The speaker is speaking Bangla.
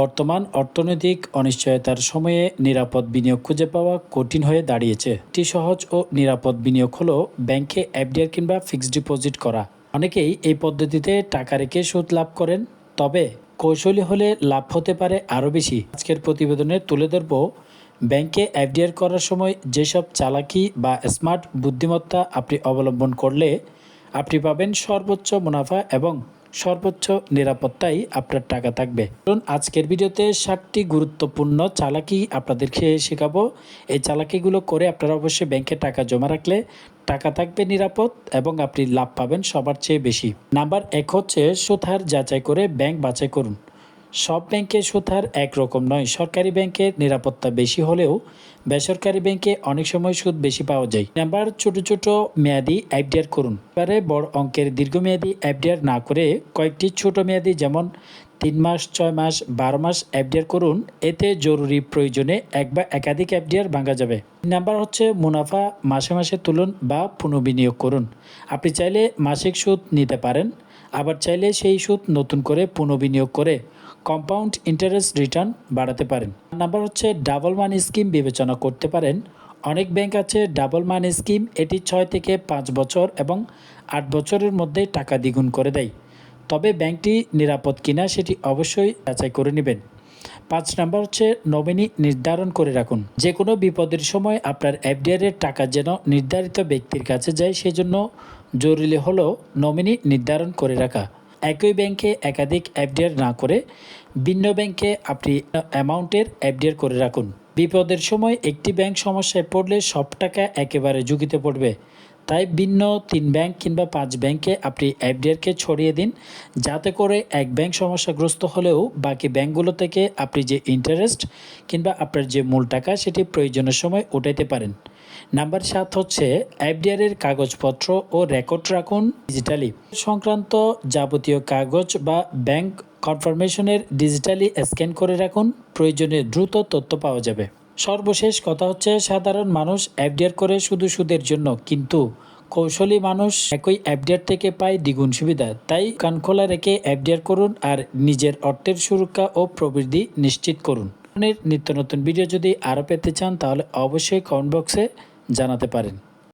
বর্তমান অর্থনৈতিক অনিশ্চয়তার সময়ে নিরাপদ বিনিয়োগ খুঁজে পাওয়া কঠিন হয়ে দাঁড়িয়েছে। একটি সহজ ও নিরাপদ বিনিয়োগ হলো ব্যাংকে এফডিআর কিংবা ফিক্সড ডিপোজিট করা। অনেকেই এই পদ্ধতিতে টাকা রেখে সুদ লাভ করেন, তবে কৌশলী হলে লাভ হতে পারে আরও বেশি। আজকের প্রতিবেদনে তুলে ধরব, ব্যাংকে এফডিআর করার সময় যেসব চালাকি বা স্মার্ট বুদ্ধিমত্তা আপনি অবলম্বন করলে, আপনি পাবেন সর্বোচ্চ মুনাফা এবং সর্বোচ্চ নিরাপত্তায় আপনার টাকা থাকবে। কারণ আজকের ভিডিওতে সাতটি গুরুত্বপূর্ণ চালাকি আপনাদেরকে শেখাবো। এই চালাকিগুলো করে আপনারা অবশ্যই ব্যাংকে টাকা জমা রাখলে টাকা থাকবে নিরাপদ এবং আপনি লাভ পাবেন সবার চেয়ে বেশি। নাম্বার এক হচ্ছে সুথার যাচাই করে ব্যাংক বাছাই করুন। সব ব্যাংকে সুথার একরকম নয়। সরকারি ব্যাংকে নিরাপত্তা বেশি হলেও বেসরকারি ব্যাংকে অনেক সময় সুদ বেশি পাওয়া যায়। নাম্বার ছোট ছোট মেয়াদি এফডিআর করুন। এবারে বড় অঙ্কের দীর্ঘমেয়াদী এফডিআর না করে কয়েকটি ছোট মেয়াদি যেমন তিন মাস, ছয় মাস, বারো মাস এফডিআর করুন। এতে জরুরি প্রয়োজনে এক বা একাধিক এফডিআর ভাঙা যাবে। নাম্বার হচ্ছে মুনাফা মাসে মাসে তুলুন বা পুনঃবিনিয়োগ করুন। আপনি চাইলে মাসিক সুদ নিতে পারেন। আবার চাইলে সেই সুদ নতুন করে পুনঃবিনিয়োগ করে কম্পাউন্ড ইন্টারেস্ট রিটার্ন বাড়াতে পারেন। নাম্বার হচ্ছে ডাবল মানি স্কিম বিবেচনা করতে পারেন। অনেক ব্যাংক আছে ডাবল মানি স্কিম এটি ছয় থেকে পাঁচ বছর এবং আট বছরের মধ্যে টাকা দ্বিগুণ করে দেয়। তবে ব্যাংকটি নিরাপদ কিনা সেটি অবশ্যই যাচাই করে নেবেন। পাঁচ নাম্বার হচ্ছে নমিনি নির্ধারণ করে রাখুন। যে কোনো বিপদের সময় আপনার এফডিআর এর টাকা যেন নির্ধারিত ব্যক্তির কাছে যায়, সেজন্য জরুরি হলো নমিনি নির্ধারণ করে রাখা। একই ব্যাংকে একাধিক এফডিআর না করে ভিন্ন ব্যাংকে আপনি অ্যামাউন্টের এফডিআর করে রাখুন। বিপদের সময় একটি ব্যাংক সমস্যায় পড়লে সব টাকা একেবারে ঝুঁকিতে পড়বে। তাই ভিন্ন তিন ব্যাংক কিংবা পাঁচ ব্যাংকে আপনি এফডিআরকে ছড়িয়ে দিন, যাতে করে এক ব্যাংক সমস্যাগ্রস্ত হলেও বাকি ব্যাংকগুলো থেকে আপনি যে ইন্টারেস্ট কিংবা আপনার যে মূল টাকা সেটি প্রয়োজনের সময় উঠাইতে পারেন। নাম্বার সাত হচ্ছে এফডিআর এর কাগজপত্র ও রেকর্ড রাখুন ডিজিটালি সংক্রান্ত যাবতীয় কাগজ বা ব্যাংক কনফার্মেশনের ডিজিটালি স্ক্যান করে রাখুন, প্রয়োজনে দ্রুত তথ্য পাওয়া যাবে। সর্বশেষ কথা হচ্ছে, সাধারণ মানুষ এফডিআর করে শুধু সুদের জন্য, কিন্তু কৌশলী মানুষ একই এফডিআর থেকে পায় দ্বিগুণ সুবিধা। তাই কান খোলা রেখে এফডিআর করুন আর নিজের অর্থের সুরক্ষা ও প্রবৃদ্ধি নিশ্চিত করুন। নিত্য নতুন ভিডিও যদি আরও পেতে চান, তাহলে অবশ্যই কমেন্ট বক্সে জানাতে পারেন।